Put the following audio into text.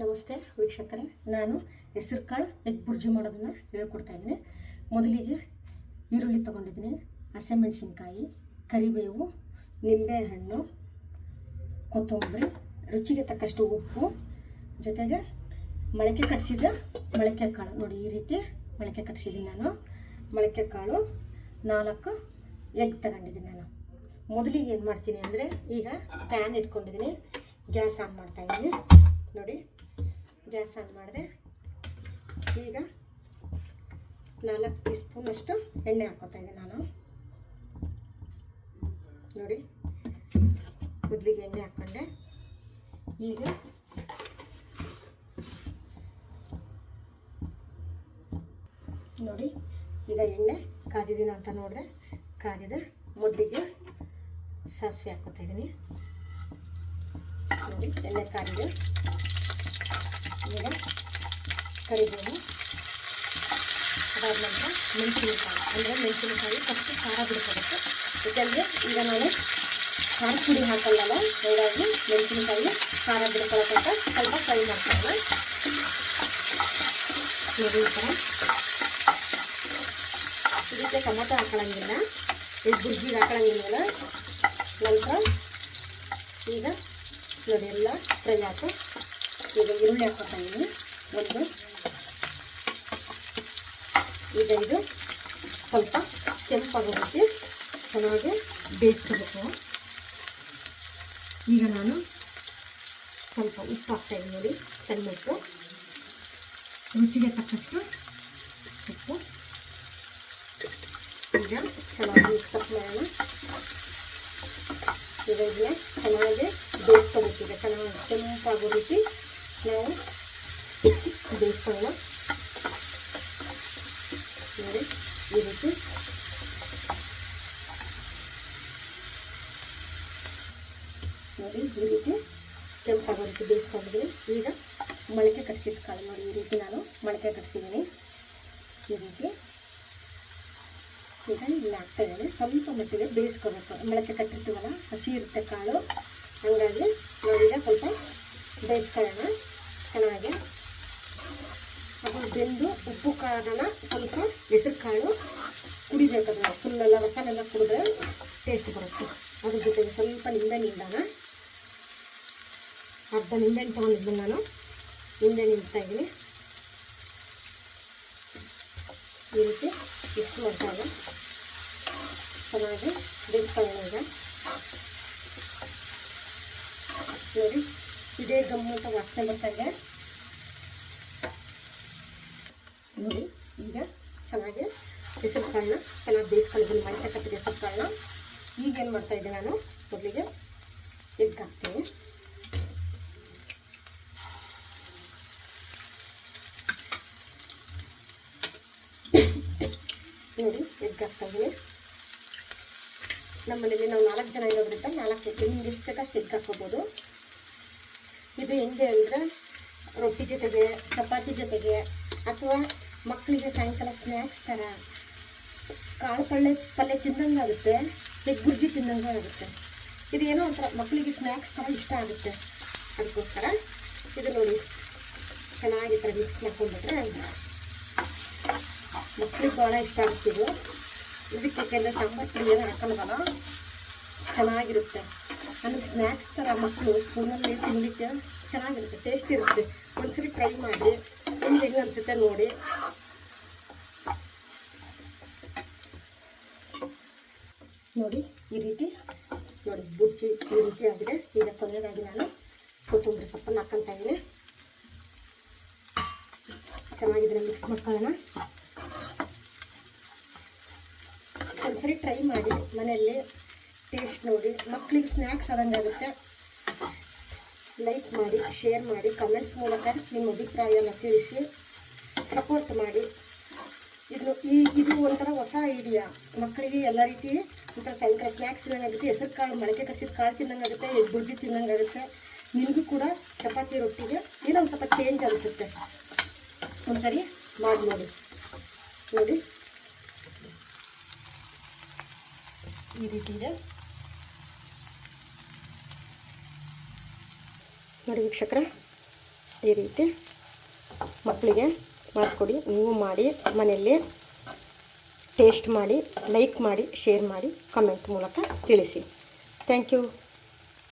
ನಮಸ್ತೆ ವೀಕ್ಷಕರೇ, ನಾನು ಹೆಸರು ಕಾಳು, ಎಗ್ ಬುರ್ಜಿ ಮಾಡೋದನ್ನು ಹೇಳ್ಕೊಡ್ತಾ ಇದ್ದೀನಿ. ಮೊದಲಿಗೆ ಈರುಳ್ಳಿ ತೊಗೊಂಡಿದ್ದೀನಿ, ಹಸಿಮೆಣಸಿನ್ಕಾಯಿ, ಕರಿಬೇವು, ನಿಂಬೆಹಣ್ಣು, ಕೊತ್ತಂಬರಿ, ರುಚಿಗೆ ತಕ್ಕಷ್ಟು ಉಪ್ಪು, ಜೊತೆಗೆ ಮೊಳಕೆ ಕಟ್ಸಿದ ಮೊಳಕೆ ಕಾಳು. ನೋಡಿ, ಈ ರೀತಿ ಮೊಳಕೆ ಕಟ್ಸಿದ್ದೀನಿ ನಾನು. ಮೊಳಕೆ ಕಾಳು, ನಾಲ್ಕು ಎಗ್ ತಗೊಂಡಿದ್ದೀನಿ ನಾನು. ಮೊದಲಿಗೆ ಏನು ಮಾಡ್ತೀನಿ ಅಂದರೆ ಈಗ ಪ್ಯಾನ್ ಇಟ್ಕೊಂಡಿದ್ದೀನಿ. ಗ್ಯಾಸ್ ಆನ್ ಮಾಡ್ತಾಯಿದ್ದೀನಿ ನೋಡಿ ಗ್ಯಾಸ್ ಆನ್ ಮಾಡಿದೆ. ಈಗ ನಾಲ್ಕು ಟೀ ಸ್ಪೂನಷ್ಟು ಎಣ್ಣೆ ಹಾಕೋತಾ ಇದ್ದೀನಿ ನಾನು. ನೋಡಿ, ಮೊದಲಿಗೆ ಎಣ್ಣೆ ಹಾಕ್ಕೊಂಡೆ ಈಗ ನೋಡಿ, ಈಗ ಎಣ್ಣೆ ಕಾದಿದ್ದೀನ ಅಂತ ನೋಡಿದೆ. ಕಾದಿದೆ, ಮೊದಲಿಗೆ ಸಾಸಿವೆ ಹಾಕೋತಾ ಇದ್ದೀನಿ. ನೋಡಿ, ಎಣ್ಣೆ ಕಾದಿದೆ. ಈಗ ಕರಿಬೋದು ಅದಾದ ನಂತರ ಮೆಣಸಿನಕಾಯಿ. ಅಂದರೆ ಮೆಣಸಿನಕಾಯಿ ಫಸ್ಟ್ ಖಾರ ಬಿಡ್ಕೋಬೇಕು. ಯಾಕೆಂದರೆ ಈಗ ನಾನು ಖಾರ ಪುಡಿ ಹಾಕಲ್ಲಲ್ಲ, ಹೀಗಾಗಿ ಮೆಣಸಿನಕಾಯಿ ಖಾರ ಬಿಡ್ಕೊಳಕ್ಕಂತ ಸ್ವಲ್ಪ ಫ್ರೈ ಮಾಡ್ಕೊಳ್ಳೋಣ. ನೋಡಿ ಈ ಥರ ಇದಕ್ಕೆ ಟೊಮೊಟೊ ಹಾಕೊಳ್ಳಂಗಿಲ್ಲ. ಈ ಬುರ್ಜಿಗೆ ಹಾಕೊಳ್ಳಂಗಿಲ್ಲ. ನಂತರ ಈಗ ನೋಡಿ ಎಲ್ಲ ಫ್ರೈ ಹಾಕು ಈಗ ಈರುಳ್ಳಿ ಹಾಕೋತಾ ಇದ್ದೀನಿ ಒಂದು ಈಗ ಇದು ಸ್ವಲ್ಪ ಕೆಂಪಾಗೋದಕ್ಕೆ ಚೆನ್ನಾಗಿ ಬೇಯಿಸ್ಕೋಬೇಕು ಈಗ ನಾನು ಸ್ವಲ್ಪ ಉಪ್ಪು ಹಾಕ್ತಾಯಿದ್ದೀನಿ ನೋಡಿ ಸಣ್ಣಟ್ಟು ರುಚಿಗೆ ತಕ್ಕಷ್ಟು ಉಪ್ಪು ಈಗ ಚೆನ್ನಾಗಿ ಮಿಕ್ಸ್ ಅಪ್ ಮಾಡೋಣ ಈಗ ಇದನ್ನ ಚೆನ್ನಾಗಿ ಬೇಯಿಸ್ಕೋಬೇಕು ಈಗ ಚೆನ್ನಾಗಿ ಕೆಂಪಾಗೋ ರೀತಿ ನಾವು ಬೇಯಿಸ್ಕೊಳ್ಳೋಣ ನೋಡಿ ನೋಡಿ ಈ ರೀತಿ ಕೆಂಪಾಗೋ ಬೇಯಿಸ್ಕೊಂಡಿದ್ದೀನಿ ಈಗ ಮೊಳಕೆ ಕಟ್ಸಿದ ಕಾಳು ನೋಡಿ, ಈ ರೀತಿ ನಾನು ಮೊಳಕೆ ಕಟ್ಸಿದ್ದೀನಿ. ಈ ರೀತಿ. ಈಗ ಇಲ್ಲಿ ಹಾಕ್ತಾ ಇದ್ದೀನಿ ಸ್ವಲ್ಪ ಮಟ್ಟಿಗೆ ಬೇಯಿಸ್ಕೋಬೇಕು. ಮೊಳಕೆ ಕಟ್ಟಿರ್ತೀವಲ್ಲ, ಹಸಿ ಇರುತ್ತೆ ಕಾಳು. ಹಾಗಾಗಿ ನಾವೀಗ ಸ್ವಲ್ಪ ಬೇಯಿಸ್ಕೊಳ್ಳೋಣ. ಚೆನ್ನಾಗಿ ಅದು ಬೆಂದು ಉಪ್ಪು, ಖಾರನ ಸ್ವಲ್ಪ ಹೆಸರು ಕಾಳು ಕುಡಿಬೇಕು ಅದನ್ನು ಫುಲ್ಲೆಲ್ಲ ರಸನೆಲ್ಲ ಕುಡಿದ್ರೆ ಟೇಸ್ಟ್ ಬರುತ್ತೆ. ಅದ್ರ ಜೊತೆಗೆ ಸ್ವಲ್ಪ ನಿಂಬೆ ನಿಂದಾನ ಅರ್ಧ ನಿಂಬೆಹಣ್ಣು ತೊಗೊಂಡಿದ್ದು ನಾನು. ನಿಂಬೆ ನಿಂತಾ ಇದ್ದೀನಿ. ಈ ರೀತಿ ಮಿಕ್ಸ್ ಇದೆ. ಚೆನ್ನಾಗಿ ಬೇಯಿಸ್ಕೊಳ್ಳೋಣ ಈಗ. ನೋಡಿ. ಇದೇ ಗಮ್ಮಂತ ವಾಸನೆ ಬರ್ತಾಯಿದೆ ನೋಡಿ, ಈಗ ಚೆನ್ನಾಗಿ ಹೆಸರು ಕಾಳನ್ನ ಚೆನ್ನಾಗಿ ಬೇಯಿಸ್ಕೊಂಡಿದ್ದೀನಿ ಮೈಸೆ ಕಟ್ಟಿದ ಹೆಸರು ಕಾಳನ್ನ ಈಗ ಏನು ಮಾಡ್ತಾ ಇದ್ದೀನಿ ನಾನು? ಮೊದಲಿಗೆ ಎಗ್ ಹಾಕ್ತೀನಿ. ನೋಡಿ, ಎಗ್ ಹಾಕ್ತಾಯಿದ್ದೀನಿ ನಮ್ಮ ಮನೇಲಿ ನಾವು ನಾಲ್ಕು ಜನ ಇರೋದ್ರಿಂದ ನಾಲ್ಕು ಎಗ್, ನಿಮ್ಗೆ ಎಷ್ಟು ಬೇಕಷ್ಟು ಎಗ್ ಹಾಕ್ಕೋಬೋದು. ಇದು ಹೆಂಗೆ ಅಂದರೆ ರೊಟ್ಟಿ ಜೊತೆಗೆ, ಚಪಾತಿ ಜೊತೆಗೆ ಅಥವಾ ಮಕ್ಕಳಿಗೆ ಸಾಯಂಕಾಲ ಸ್ನ್ಯಾಕ್ಸ್ ಥರ ಕಾಳು ಪಲ್ಯ ಪಲ್ಯ ತಿಂದಂಗೆ ಆಗುತ್ತೆ ಗುರ್ಜಿ ತಿಂದಂಗೆ ಆಗುತ್ತೆ ಇದು ಏನೋ ಒಂಥರ ಮಕ್ಕಳಿಗೆ ಸ್ನ್ಯಾಕ್ಸ್ ಥರ ಇಷ್ಟ ಆಗುತ್ತೆ ಅದಕ್ಕೋಸ್ಕರ ಇದು ನೋಡಿ. ಚೆನ್ನಾಗಿ ಥರ ಮಿಕ್ಸ್ ಮಾಡ್ಕೊಂಡ್ಬಿಟ್ರೆ ಮಕ್ಕಳಿಗೆ ಭಾಳ ಇಷ್ಟ ಆಗ್ತಿದ್ದು ಇದಕ್ಕೆ ಕೆಲವು ಸಾಂಬಾರು ಏನು ಹಾಕಲ್ವಲ್ಲ? ಚೆನ್ನಾಗಿರುತ್ತೆ. ಆಮೇಲೆ ಸ್ನ್ಯಾಕ್ಸ್ ಥರ ಮಕ್ಕಳು ಸ್ಪೂನಲ್ಲಿ ತಿನ್ನಲಿಕ್ಕೆ ಚೆನ್ನಾಗಿರುತ್ತೆ ಟೇಸ್ಟ್ ಇರುತ್ತೆ. ಒಂದ್ಸರಿ ಟ್ರೈ ಮಾಡಿ, ನಿಮ್ಗೆ ಹೆಂಗೆ ಅನಿಸುತ್ತೆ ನೋಡಿ. ನೋಡಿ, ಈ ರೀತಿ, ನೋಡಿ ಬುಜ್ಜಿ ಈ ರೀತಿ ಆಗಿದೆ. ಈಗ ಕೊನೆಯದಾಗಿ ನಾನು ಕೊತ್ತಂಬರಿ ಸೊಪ್ಪನ್ನು ಹಾಕ್ಕೊಂತ ಇದ್ದೀನಿ. ಚೆನ್ನಾಗಿದ್ರೆ ಮಿಕ್ಸ್ ಮಾಡ್ಕೊಳ್ಳೋಣ. ಒಂದ್ಸರಿ ಟ್ರೈ ಮಾಡಿ ಮನೆಯಲ್ಲಿ ಟೇಸ್ಟ್ ನೋಡಿ. ಮಕ್ಕಳಿಗೆ ಸ್ನ್ಯಾಕ್ಸ್ ಆದಂಗಾಗುತ್ತೆ ಲೈಕ್ ಮಾಡಿ ಶೇರ್ ಮಾಡಿ ಕಮೆಂಟ್ಸ್ ಮೂಲಕ ನಿಮ್ಮ ಅಭಿಪ್ರಾಯನ ತಿಳಿಸಿ ಸಪೋರ್ಟ್ ಮಾಡಿ. ಇದು ಈ, ಇದು ಒಂಥರ ಹೊಸ ಐಡಿಯಾ ಮಕ್ಕಳಿಗೆ ಎಲ್ಲ ರೀತಿ ಒಂಥರ ಸಾಯಂಕಾಲ ಸ್ನ್ಯಾಕ್ಸ್ ತಿನ್ನಂಗಾಗುತ್ತೆ. ಹೆಸರು ಕಾಳು ಮೊಳಕೆ ಕಟ್ಸಿದ ಕಾಳು ತಿನ್ನಂಗಾಗುತ್ತೆ ಬುರ್ಜಿ ತಿನ್ನಂಗಾಗುತ್ತೆ. ನಿಮಗೂ ಕೂಡ ಚಪಾತಿ ರೊಟ್ಟಿಗೆ ಏನೋ ಒಂದು ಸ್ವಲ್ಪ ಚೇಂಜ್ ಅನಿಸುತ್ತೆ. ಒಂದ್ಸರಿ ಮಾಡಿ ನೋಡಿ. ನೋಡಿ. ಈ ರೀತಿ ಇದೆ. ನೋಡಿ ವೀಕ್ಷಕರೇ, ಈ ರೀತಿ ಮಕ್ಕಳಿಗೆ ಮಾಡಿಕೊಡಿ. ನೀವು ಮಾಡಿ, ಮನೆಯಲ್ಲಿ ಟೇಸ್ಟ್ ಮಾಡಿ ಲೈಕ್ ಮಾಡಿ ಶೇರ್ ಮಾಡಿ ಕಮೆಂಟ್ ಮೂಲಕ ತಿಳಿಸಿ. Thank you